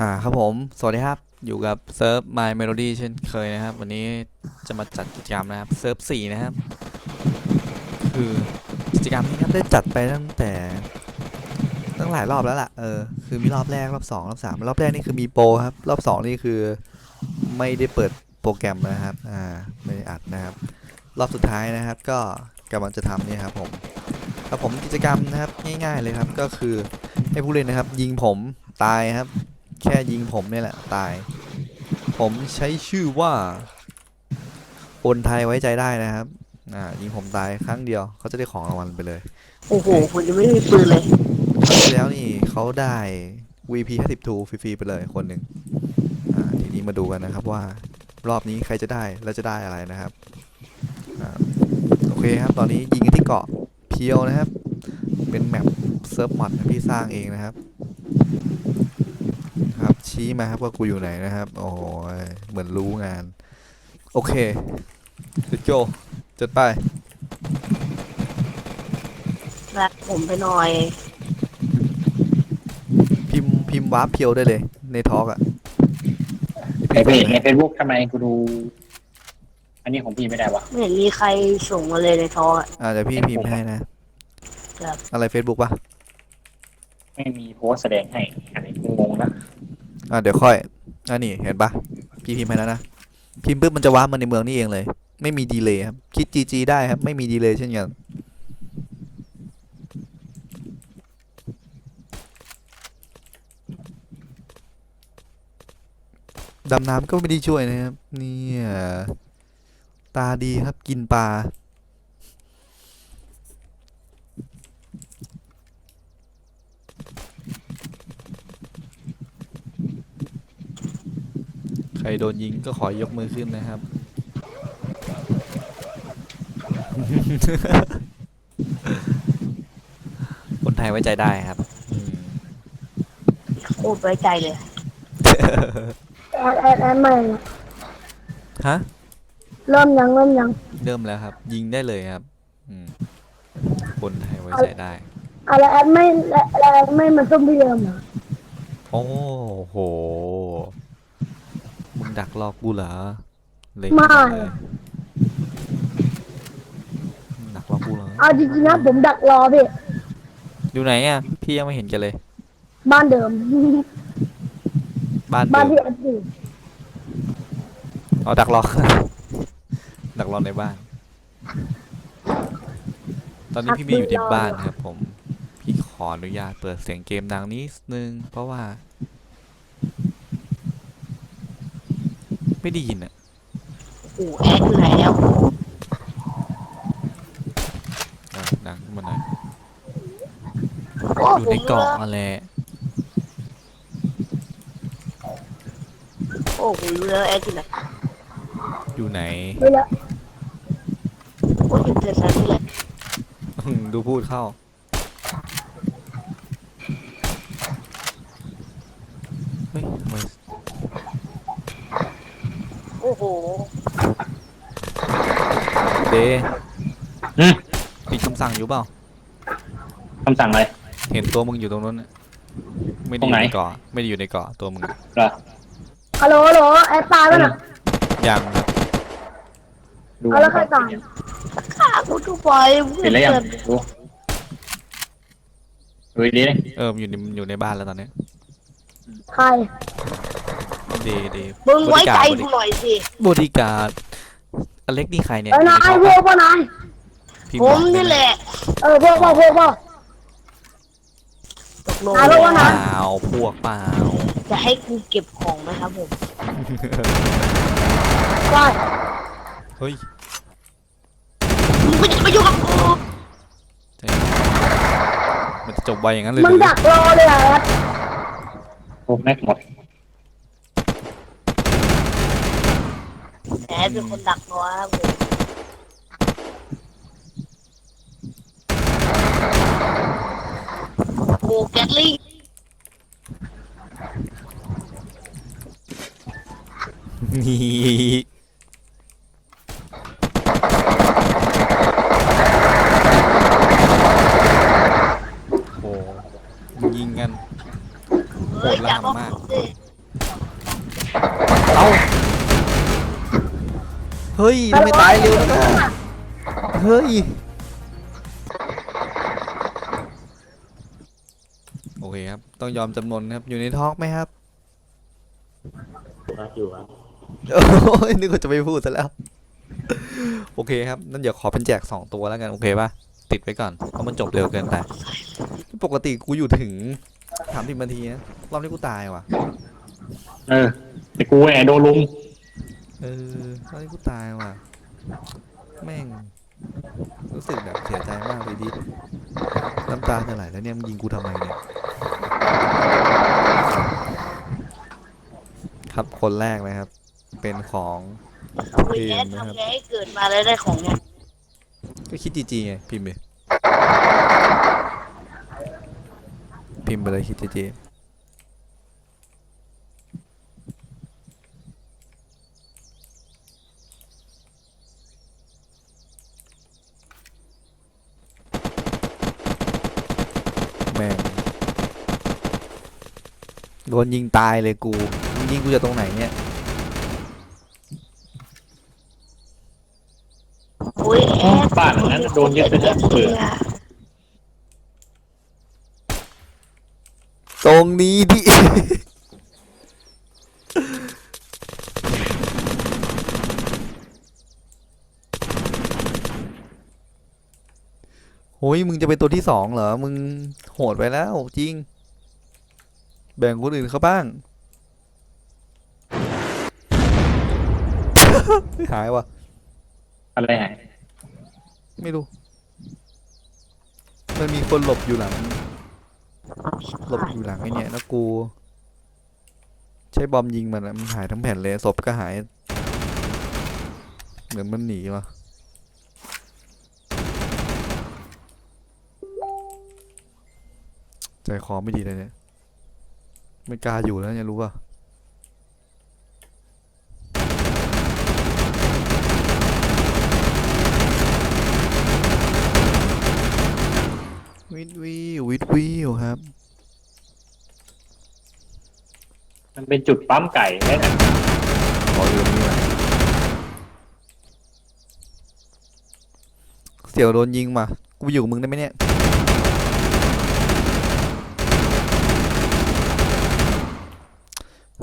อ่าครับผม สวัสดีครับ อยู่กับเซิร์ฟ My Melody เช่นเคยนะครับ วันนี้จะมาจัดกิจกรรมนะครับ เซิร์ฟ4นะครับ คือกิจกรรมนี้ครับได้จัดไปตั้งแต่ตั้งหลายรอบแล้วล่ะ เออ คือมีรอบแรกรอบ2รอบ3รอบแรกนี่คือมีโปรครับ รอบ2นี่คือไม่ได้เปิดโปรแกรมนะครับ อ่า ไม่ได้อัดนะครับ รอบสุดท้ายนะครับ ก็กำลังจะทำนี่ครับผมครับผมกิจกรรมนะครับง่าย ๆเลยครับ ก็คือให้ผู้เล่นนะครับ ยิงผมตายครับ แค่ยิงผมเนี่ยแหละ ตาย ผมใช้ชื่อว่าคนไทยไว้ใจได้นะครับ อ่า ยิงผมตายครั้งเดียวเขาจะได้ของรางวัลไปเลยโอ้โหผมยังไม่มีปืนเลยครั้งที่แล้วนี่เขาได้ VP 52ฟรีๆไปเลยคนหนึ่งอ่าทีนี้มาดูกันนะครับว่า รอบนี้ใครจะได้และจะได้อะไรนะครับอ่าโอเคครับตอนนี้ยิงกันที่เกาะเพียวนะครับ เป็นแมปเซิร์ฟมอดนะพี่สร้างเองนะครับ ครับชี้มาครับว่ากูอยู่ไหนนะครับโอ้ยเหมือนรู้งาน โอเคจุดโจจัดไปรักผมไปหน่อย พิมพ์พิมพ์วาร์ปเพียวได้เลย ในทอกอะไอ้เพจในเฟซบุ๊กทำไมกูดู อันนี้ของพี่ไม่ได้วะไม่เห็นมีใครส่งมาเลยในท้องอะอ่าเดี๋ยวพี่พิมพ์ให้นะครับ อะไร Facebook ปะ ไม่มีโพสต์แสดงให้อันนี้งงนะอ่าเดี๋ยวค่อยอ่านี่เห็นปะพี่พิมพ์ให้แล้วนะพิมพ์ปุ๊บมันจะว้ามาในเมืองนี่เองเลย ไม่มีดีเลย์ครับคิด GG ได้ครับ ไม่มีดีเลย์เช่นกันดำน้ำก็ไม่ได้ช่วยนะครับเนี่ยตาดีครับกินปลา รโดนยิงก็ขอยกมือขึ้นนะครับ คนไทยไว้ใจได้ครับอืมโคตรไว้ใจเลยแอดแอดแอดใหม่นะฮะ เริ่มยังเริ่มยัง เริ่มแล้วครับ ยิงได้เลยครับ อืม คนไทยไว้ใจได้ อะไรแอดไม่แล้วแล้วแอดไม่มาส้มพี่เดิมเหรอ โอ้โห มึงดักรอกูเหรอเล็งไม่ เลยมึงดักรอกูเหรอเอาจริงๆนะผมดักรอพี่อยู่ไหนอะ พี่ยังไม่เห็นกันเลย บ้านเดิม บ้านบ้านเดิที่มแอดอยู่เอาดักรอ ดักรอในบ้าน ตอนนี้พี่มีอยู่ในบ้านนะครับผม พี่ขออนุญาตเปิดเสียงเกมดังนิดนึง เพราะว่า ไม่ได้ยินอะโอ้โหแอดอยู่ไหนแล้วอะดังขึ้นมาหน่อยโอ้อยู่ผในมเกาะรู้อะไรโอ้ผมรู้แล้วแอดอยู่ไหนอยู่ไหน ไม่ละโอ้ยอยู่เกิดสันนี่แหละอืมดูพูดเข้า เฮ้ยทำไม โอ้โห เดอืม ปิดคำสั่งอยู่เปล่า คำสั่งอะไร เห็นตัวมึงอยู่ตรงนั้นน่ะไม่ได้ตรองยู่ไหน ในเกาะไม่ได้อยู่ในเกาะตัวมึงเหรอฮัลโหลฮัลโหลแอดตายแล้วน่ะยังดูเอาแล้วใครตายฆ่ากูทุกไปเห็นแล้วยังดูดูดีๆดิเอออยู่ในอยู่ในบ้านแล้วตอนเนี้ยใครเดเดมึงไว้ใจกูหน่อยสิบริการ อเล็กนี่ใครเนี่ยเอ้ยนายพวกพ่อนายพิพ์ผบอกมได้นี่ไแหละ เออพวกพ่อพวกพ่อตกลงนายบอกว่าเปนะล่าพวกเปล่าจะให้กูเก็บของไหมครับผมใช่เฮ้ยมึงไม่จะมายุ่งกับกูใจเย็นมันจะจบไวอย่างนั้นเลยหมันรือดักรอเลยอะแอดพวกแม็กหมด แอดเป็นคนดักรอครับผมโอ้แกลิงนี่โอ้โหยิงกันเฮ้ยโหดจับร้ามาก สิ เอ้า เฮ้ยทำไมตายเร็วนะเฮ้ย โอเคครับ ต้องยอมจำนนครับ อยู่ในทอกไหมครับอยู่ครับโอ้ยนึกว่าจะไม่พูดซะแล้ว โอเคครับ นั่นเดี๋ยวขอเป็นแจกสองตัวแล้วกัน โอเคปะติดไว้ก่อน เพราะมันจบเร็วเกินไป ปกติกูอยู่ถึงสามสิบนาทีนะ รอบนี้กูตายว่ะ เออ แต่กูแอบโดนลุม เออตอนนี้กูตายว่ะ แม่ง รู้สึกแบบเสียใจมากเลยดิน้ำตาจะไหลแล้วเนี่ยมึงยิงกูทำไมเนี่ย ครับคนแรกนะครับ เป็นของคุยแอดทำไงให้เกิดมาแล้วได้ของเนี่ยก็คิดจีจีไงพิมพ์ไปพิมพ์ไปเลยคิดจีจีแม่ง โดนยิงตายเลยกูมึงยิงกูจากตรงไหนเนี่ยคุยแอดบ้านหลังนั้นโดนยึดไปทั้งเปลือกตรงนี้ดิ โอ้ยมึงจะเป็นตัวที่สองเหรอ มึงโหดไปแล้วจริง แบ่งคนอื่นเขาบ้าง หายว่ะอะไรหายไม่รู้ มันมีคนหลบอยู่หลัง หลบอยู่หลังไอ้เนี่ยแล้วกู ใช้บอมยิงมันอะมันหายทั้งแผ่นเลยศพก็หาย เหมือนมันหนีวะใจคอไม่ดีเลยเนี่ย ไม่กล้าอยู่แล้วเนี่ยรู้ป่ะวิดวิววิดวิวครับ มันเป็นจุดปั๊มไก่แค่นั้นขออยู่ตรงนี้แหละเสี่ยวโดนยิงมา กูไปอยู่กับมึงได้ไหมเนี่ย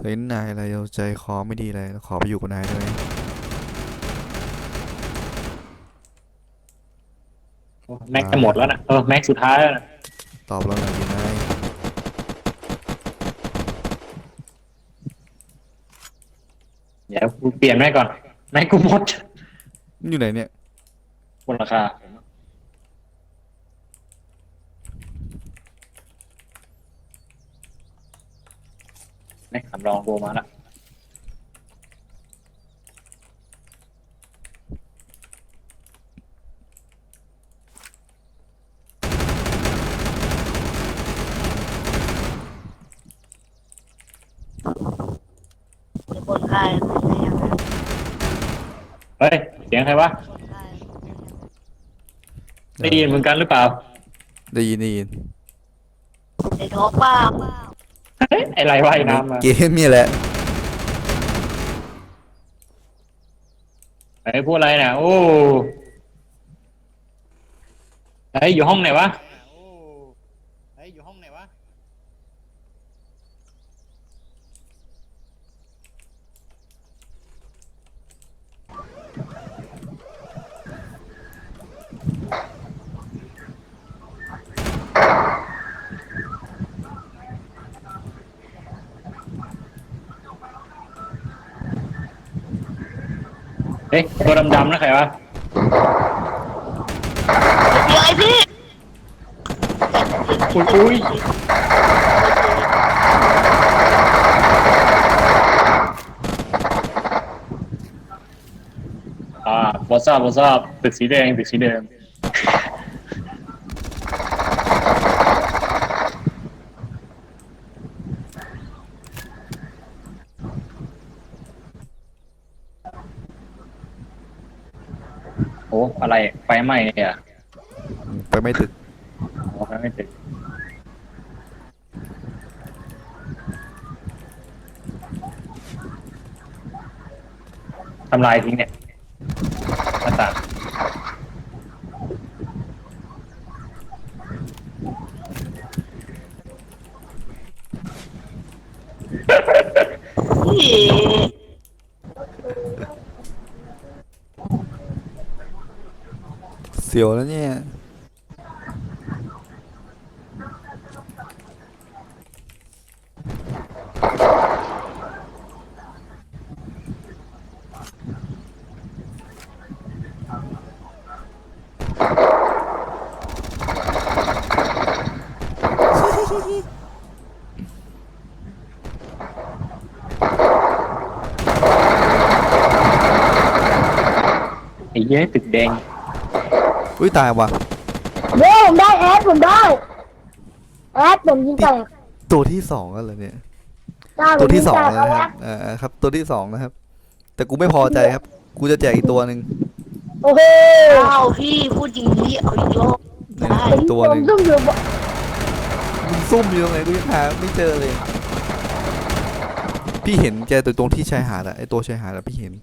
เฮ้ยนายอะไรเราใจคอไม่ดีเลยขอไปอยู่กับนายได้ไหมแม็กจะหมดแล้วนะเออแม็กสุดท้ายแล้วนะตอบเราหน่อยดินายเดี๋ยวกูเปลี่ยนแม็กก่อนแม็กกูหมดมันอยู่ไหนเนี่ยบนราคาแม็ กสำรองกูมาแล้วมีคนฆ่าไม่ใช่ยังไงเฮ้ย เสียงใครวะคนฆ่าได้ยินเหมือนกันหรือเปล่า ได้ยินได้ยินไอ้ท้องบ้าเฮ้ย ไอไรว่ายน้ำมาเกมนี่แหละไอพูดอะไรเนี่ยโอ้ไออยู่ห้องไหนวะเฮ้ยอยู่ห้องไหนวะ เฮ้ยตัวดำๆนะใครวะเดี๋ยวไอ้พี่อุ้ยอุ้ยอ่าบอสซาบอสซาตึกสีแดงตึกสีแดง ไม่เลยอะไปไม่ถึกไฟไม่ติดทำลายทิ้งเนี่ย สียวแล้วเนี่ย ไอ้เย้ยตึกแดง อุ้ยตายว่ะเดี๋ยวผมได้แอดผมได้แอดผมยิงแตกตัวที่สองแล้วเหรอเนี่ย ได้ผมตัวที่สองยิแล้วแตกนะครับเออครับ ตัวที่สองนะครับ แต่กูไม่พอใจครับ กูจะแจกอีกตัวหนึ่งโอเคอ้าวพี่พูดอย่างนี้เอาอีกรอบเนี่ยได้อีกตัวหนึ่งผมซุ่มอยู่บ่มึงซุ่มอยู่ตรงไหนกูยังหาไม่เจอเลย พี่เห็นแกตัวตรงที่ชายหาดอะไอตัวชายหาดอะพี่เห็น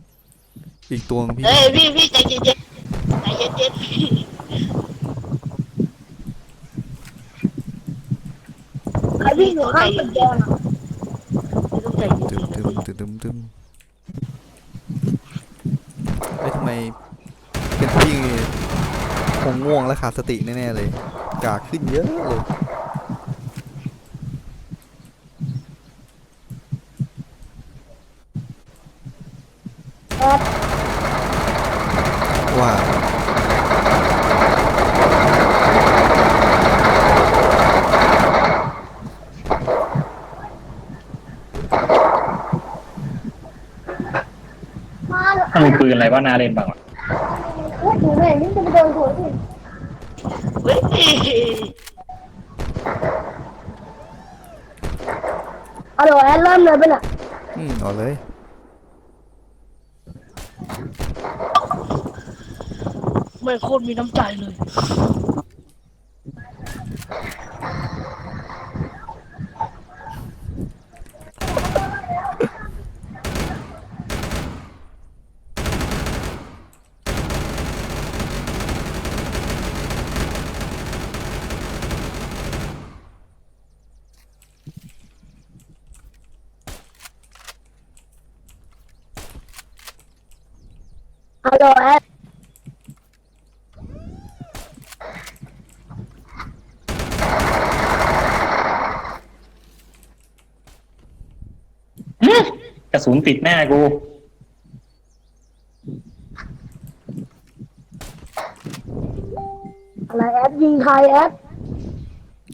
อีกตัวนึงพี่เฮ้ยพี่พี่ใจเย็น ๆใจเย็นๆพี่ใครวิ่งอยู่ข้างตึกแดงอะไม่ต้องใจเย็ตึมนตึมตึมตึมตึมเอ้ยทำไมเป็นพี่คงง่วงและขาดสติแน่ๆเลย กากขึ้นเยอะเลยแอดว่า มาเลยถ้ามีปืนอะไรว่านาเล่นบ้างวะโอ้ยถูกเลยนี่จะไปโดนหัวสิเฮ้ยเอาเดี๋ยวแอดเริ่มเลยไปะน่ะอืมเอาเลยไม่โคตรมีน้ำใจเลย เอาเดี๋ยวแอดกระสุนติดหน้ากู อะไรแอดยิงใครแอด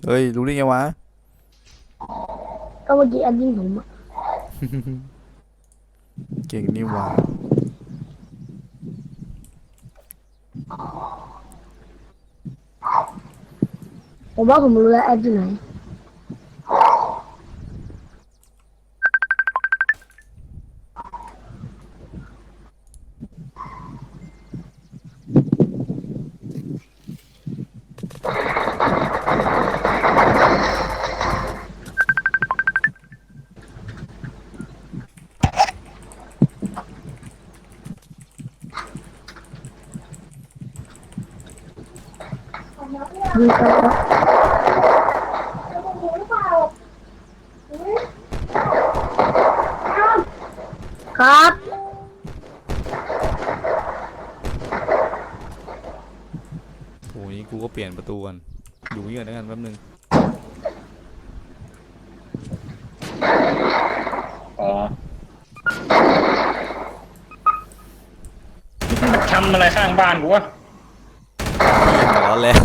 เฮ้ย รู้ได้ไงวะ ก็เมื่อกี้แอดยิงผมอะ เก่งนี่หว่า ผมว่าผมรู้แล้วแอดอยู่ไหน ยิงใครครับครับ โอ้ยกูก็เปลี่ยนประตูกันอยู่เงียบแล้วกันแป๊บนึง อ๋อ ทำอะไรข้างบ้านกูวะพี่หัวร้อนแล้ว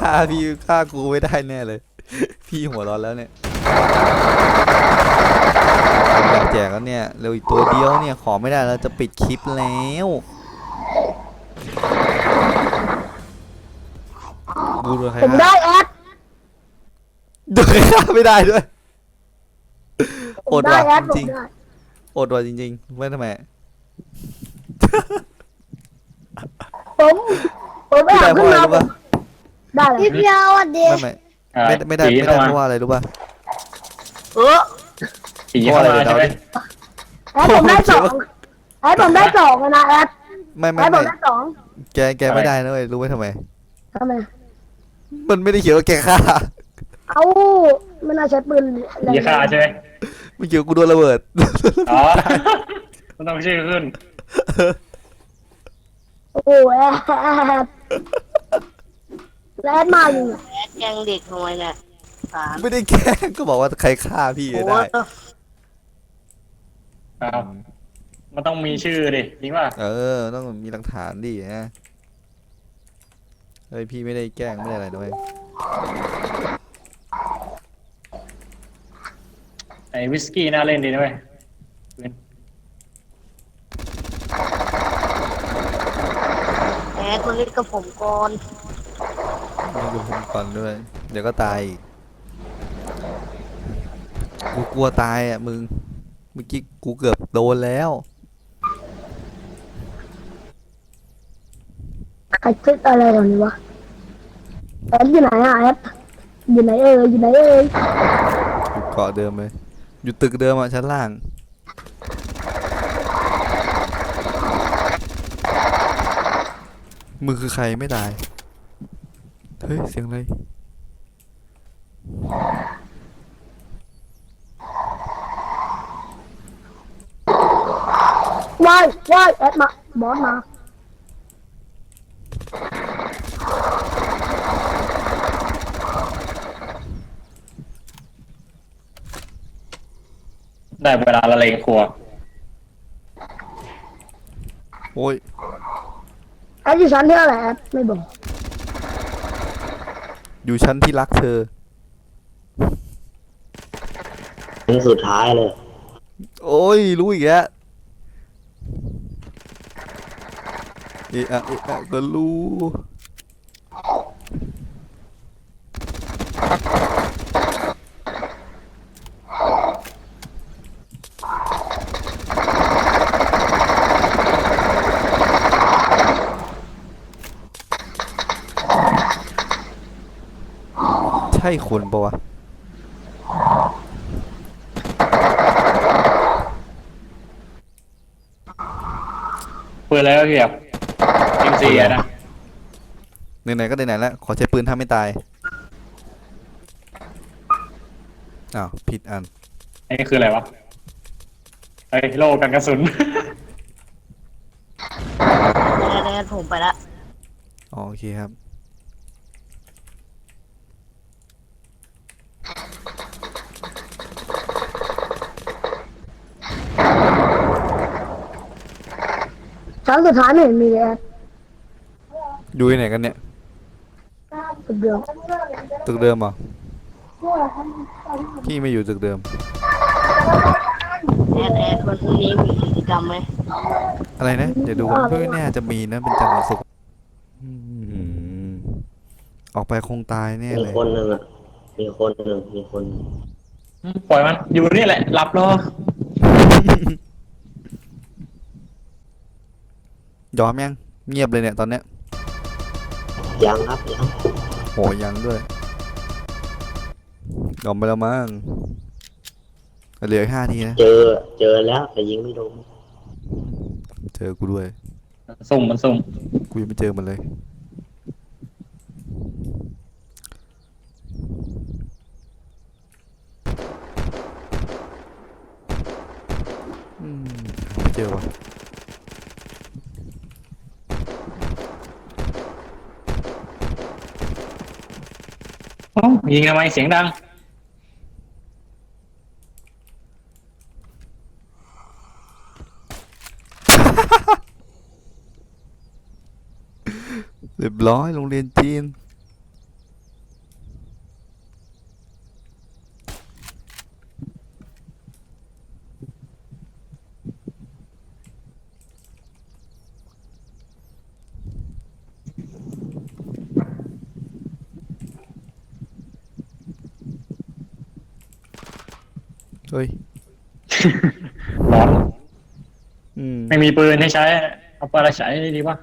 ฆ่าพี่ฆ่ากูไม่ได้แน่เลย พี่หัวร้อนแล้วเนี่ยอยากแจกแล้วเนี่ยเร็วอีกตัวเดียวเนี่ยขอไม่ได้แล้วจะปิดคลิปแล้วดูเลยใครผมฆ่าได้แอดดูใครฆ่าไม่ได้ด้วยผอมดได้ว่ะแอดผจริมงได้ๆอดว่ะจริงๆไม่ทำไม ผมผมแอไม่ได้บเพขึ้นราะอะไรมารู้ป่ะได้เลยพี่เพียวอะเดีไม่ไม่อ่าไม่ไม่ได้ผีไม่ได้เข้ามาเพราะว่าอะไรรู้ป่ะ เออผีเข้ามาเพราะอะไรใช่ไหมเดี๋ยวแอดผมได้สองแอดผมได้สองแล้วนะแอดไม่แอไม่ดผไม่มได้สองแกแกไม่ได้นะเว้ยรู้ไหมทำไม ทำไมมันไม่ได้เขียนว่าแกฆ่าเอ้ามันน่าใช้ปืนยีค่าใช่ไหมไม่เกี่ยวกับกูโดนระเบิด อ๋อมันต้องชื่อขึ้น โอ้โหแอดแล้วแอดมาอยู่แอดแกล้งเด็กทำไมเนี่ยสารไม่ได้แกล้งก็บอกว่าใครฆ่าพี่โอ้ได้ครับมันต้องมีชื่อดิจริงป่ะเออ ต้องมีหลักฐานดินะเฮ้ยพี่ไม่ได้แกล้งไม่ได้อะไรด้วยไอ้วิสกี้น่าเล่นดีนะเว้ย แอดมาเล่นกับผมก่อนไม่ดูผมก่อนด้วย เดี๋ยวก็ตายอีกกูกลัวตายอะมึง เมื่อกี้กูเกือบโดนแล้ว ใครคิดอะไรตรงนี้วะแอดอยู่ไหนอะแอดอยู่ไหนเอ่ยอยู่ไหนเอ่ยอยู่เกาะเดิมเลยอยู่ตึกเดิมอะชั้นล่าง มึงคือใครไม่ตาย เฮ้ย เสียงอะไรว่ายว่ายแอดมาบอสมา ได้เวลาละเลงครัว โอ้ย แอดอยู่ชั้นที่อะไรแอดไม่บอกอยู่ชั้นที่รักเธอถึงสุดท้ายเลย โอ้ย รู้อีกแล้วเอะอะเอะอะก็รู้ คนปะวะปืนอะไรก็เกี่ยวเอ็มซีอะนะไหนๆก็ไหนๆแล้วขอใช้ปืนถ้าไม่ตายอ้าวผิดอันอันนี้คืออะไรวะไอ้โลกันกระสุนแอดแอดผมไปละ อ๋อโอเคครับ ชั้นสุดท้ายไม่เห็นมีเลยแอดอยู่ที่ไหนกันเนี่ยตึกเดียวตึกเดิมเหรอพี่ไม่อยู่ตึกเดิมแอดแอดวันพรุ่งนี้มีกิจกรรมไหมอะไรนะเดี๋ยวดูก่อนไม่แน่าจะมีนะเป็นจันทร์วันศุกร์อืมออกไปคงตายแน่มีเลย คนหนึ่งอะ มีคนหนึ่งมีคนหนึ่ง ปล่อยมัน อยู่นี่แหละหลับรอ ยอมยังเงียบเลยเนี่ยตอนเนี้ยยังครับยังโหยังด้วยยอมไปแล้วมั้งเหลืออีกห้าทีนะเจอเจอแล้วแต่ยิงไม่โดนเจอกูด้วยสุ่มมันสุ่มกูยังไม่เจอมันเลย อืมไม่เจอว่ะ เอ้ายิงทำไมเสียงดัง เรียบร้อยโรงเรียนจีน เฮ้ยร้อน อืมไม่มีปืนให้ใช้ เอาปืนอะไรใช้ดีวะ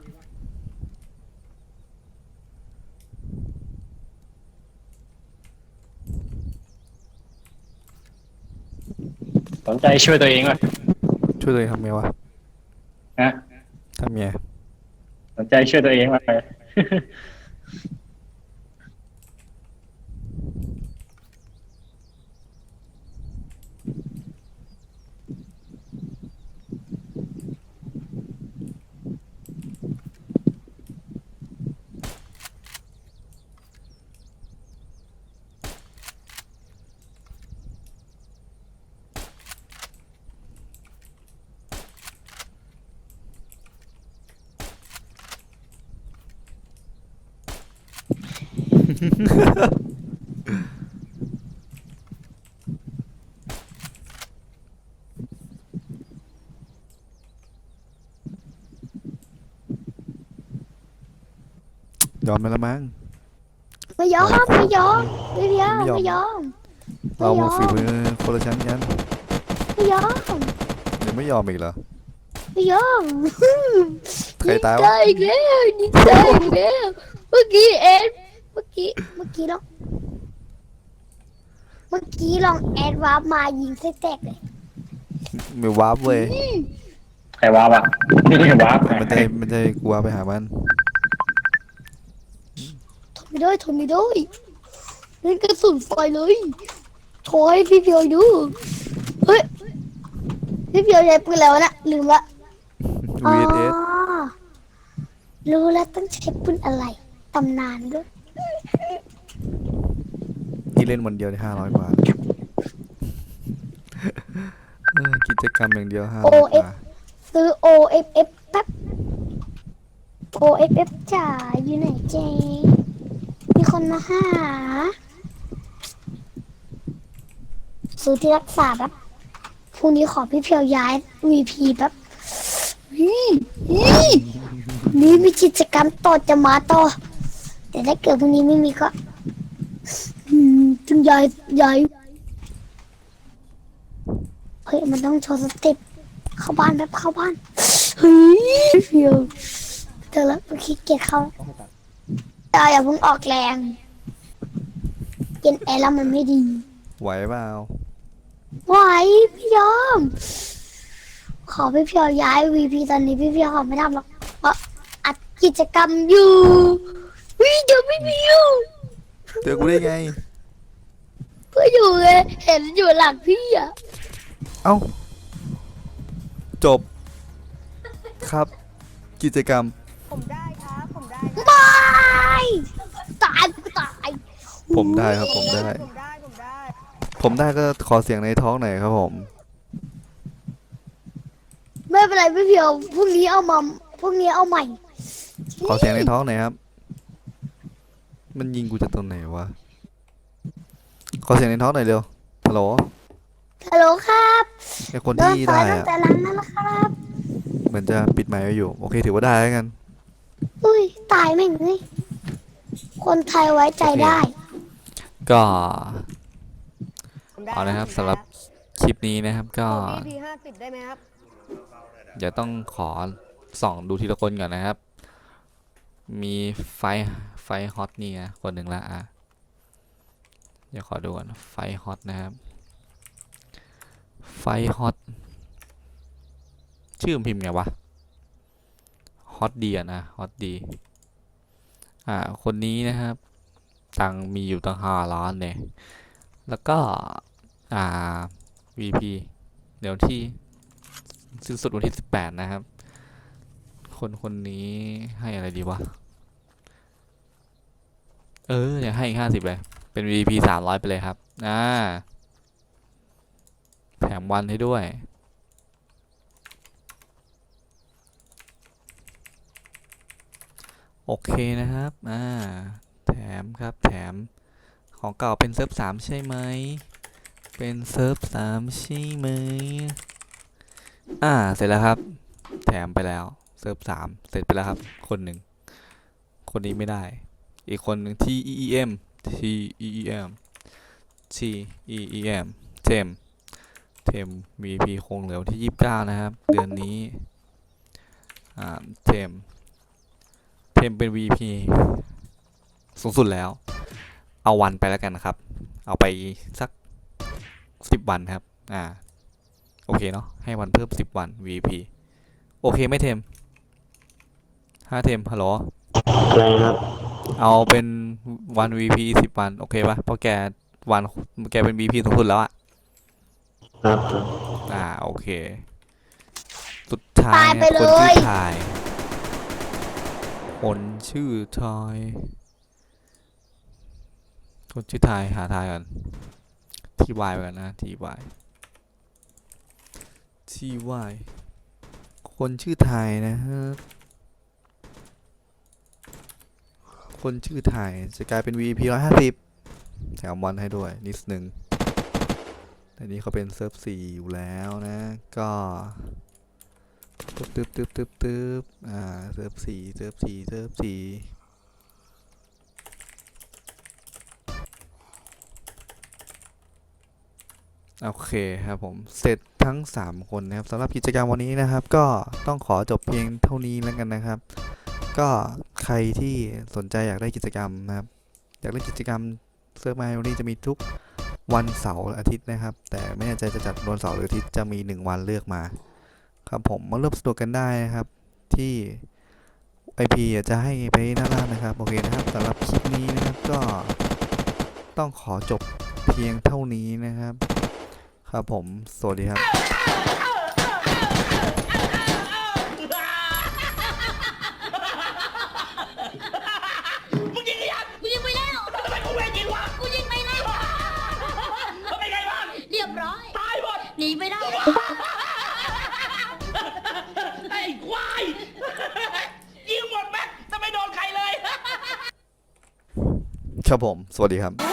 สนใจช่วยตัวเองวะช่วยตัวเองทำไงวะนะทำไง สนใจช่วยตัวเองมา ยอมไปแล้วมั้ง ไม่ยอมไม่ยอมไม่ยอมไม่ยอมไม่ยอมเราไม่ยอมฝีมือคนละชั้นกันไม่ยอมยังไม่ยอมอีกเหรอไม่ยอมใครตายวะได้อีกแล้วยิงได้อีกแล้วเมื่อกี้เอ็ดเมื่อ กี้เมื่อกี้ลองเมื่อกี้ลองแอดวาร์ปมายิงเส้แตกเลยมีวาร์ปเว้ยใครว้าวะนี่ว้าวมันจะมันจะกลัวไปหามันทนไม่ได้ทนไม่ได้เล่นกระสุนไฟเลยโชว์ให้พี่เพียวดูเฮ้ยพี่เพียวใช้ปืนแล้วนะลืมละ VSS อ๋อรู้แล้วต้องใช้ปืนอะไรตำนานด้วย ที่เล่นวันเดียวได้ห้าร้อยกว่าเออกิจกรรมอย่างเดียวห้าร้อยกว่าซื้อ OFF แป๊บ OFF จ๋าอยู่ไหนเจ๊มีคนมาหา ซื้อที่รักษาแป๊บพรุ่งนี้ขอพี่เพียวย้าย VP แป๊บนี่นี่นี่มีกิจกรรมต่อจะมาต่อ แต่ถ้าเกิดพรุ่งนี้ไม่มีก็อืม จึงย้ายย้ายเฮ้ยมันต้องโชว์สเต็ปเข้าบ้านแบบเข้าบ้านเฮ้ยเฟียวเจอแล้วเมื่อกี้เกียจเข้าตาอย่าเพิ่งออกแรงกินแอร์แล้วมันไม่ดี ไหวเปล่าไหวพี่ยอม ขอพี่เพียวย้ายวีพีตอนนี้พี่เพียวขอไม่ทำหรอกเพราะอัดกิจกรรมอยู่วิเดี๋ยวพี่เพียวเจอกูได้ไง เพื่ออยู่ไงเห็นอยู่หลังพี่อะเอ้า จบ ครับ กิจกรรม ผมได้ครับ ผมได้ไม่ตายกูตายผมได้ครับผมได้ ผมได้ ผมได้ ผมได้ก็ขอเสียงในท้องหน่อยครับผม ไม่เป็นไรพี่เพียวพรุ่งนี้เอามาพรุ่งนี้เอาใหม่ขอเสียงในท้องหน่อยครับ มันยิงกูจากตรงไหนวะ ขอเสียงในท้องหน่อยเร็วฮัลโหลฮัลโหลครับไอคนโดนที่ต่อได้ยตั้งอะแต่หลังนั้นแล้วครับเหมือนจะปิดไมค์ไว้อยู่ โอเค ถือว่าได้แล้วกัน อุ้ยตายแม่งเลยคนไทยไว้ใจได้ ก็ผมได้เอานะครับผมได้สำหรับ คลิปนี้นะครับก็ขอ EP ห้าสิบได้ไหมครับ เดี๋ยวต้องขอส่องดูทีละคนก่อนนะครับ มีไฟไฟฮอตนี่นะคนหนึ่งละอะ เดี๋ยวขอดูก่อนไฟฮอตนะครับ ไฟฮอตชื่อพิมพ์ไงวะฮอตดีอะนะฮอตดีอ่าคนนี้นะครับ ตังมีอยู่ตั้งห้าล้านเนี่ยแล้วก็อ่า VP เดี๋ยวที่สิ้นสุดวันที่สิบแปดนะครับ คนคนนี้ให้อะไรดีวะ เออ อยากให้อีกห้าสิบเลย เป็น VP สามร้อยไปเลยครับ อ่า แถมวันให้ด้วย โอเคนะครับ อ่า แถมครับแถม ของเก่าเป็นเซิร์ฟสามใช่ไหม เป็นเซิร์ฟสามใช่ไหม อ่า เสร็จแล้วครับ แถมไปแล้ว เซิร์ฟสามเสร็จไปแล้วครับ คนหนึ่ง คนนี้ไม่ได้ อีกคนหนึ่ง T E E M T E E M T E E M เทมเทม VP คงเหลือวันที่ยี่สิบเก้านะครับ เดือนนี้อ่าเทมเทมเป็น VP สูงสุดแล้ว เอาวันไปแล้วกันนะครับ เอาไปสักสิบวันครับ อ่า โอเคเนาะ ให้วันเพิ่ม 10 วัน VP โอเคไหม่เทมห้าเทมฮัลโหลอะไรครับ เอาเป็นวัน VP สิบวัน โอเคปะเพราะแกวันแกเป็น VP สูงสุดแล้วอะครับครับอ่า โอเค สุดท้ายตายไปคนเลชื่อยทาย คนชื่อทายคนชื่อทายหาทายก่อนทีวายไปกันนะทีวายทีวายคนชื่อไทยนะฮะ คนชื่อไทยจะกลายเป็น VP ร้อยห้าสิบแถมวันให้ด้วย นิดนึงแต่นี้เขาเป็นเซิร์ฟสี่อยู่แล้วนะก็ตึ๊บตึ๊บตึ๊บตึ๊บตึ๊บอ่าเซิร์ฟสี่เซิร์ฟสี่เซิร์ฟสี่โอเคครับผมเสร็จทั้ง 3 คนนะครับสำหรับกิจกรรมวันนี้นะครับ ก็ต้องขอจบเพียงเท่านี้แล้วกันนะครับ ก็ ใครที่สนใจอยากได้กิจกรรมนะครับ อยากเล่นกิจกรรมเซิร์ฟมาวันนี้จะมีทุกวันเสาร์และอาทิตย์นะครับ แต่ไม่แน่ใจจะจัดวันเสาร์หรืออาทิตย์จะมี 1 วันเลือกมา ครับผมมาร่มสนุกกันได้นะครับที่ IP อจะให้ไปหน้าล่างนะครับ โอเคนะครับสำหรับคลิปนี้นะครับก็ต้องขอจบเพียงเท่านี้นะครับ ครับผม สวัสดีครับ ครับผม สวัสดีครับ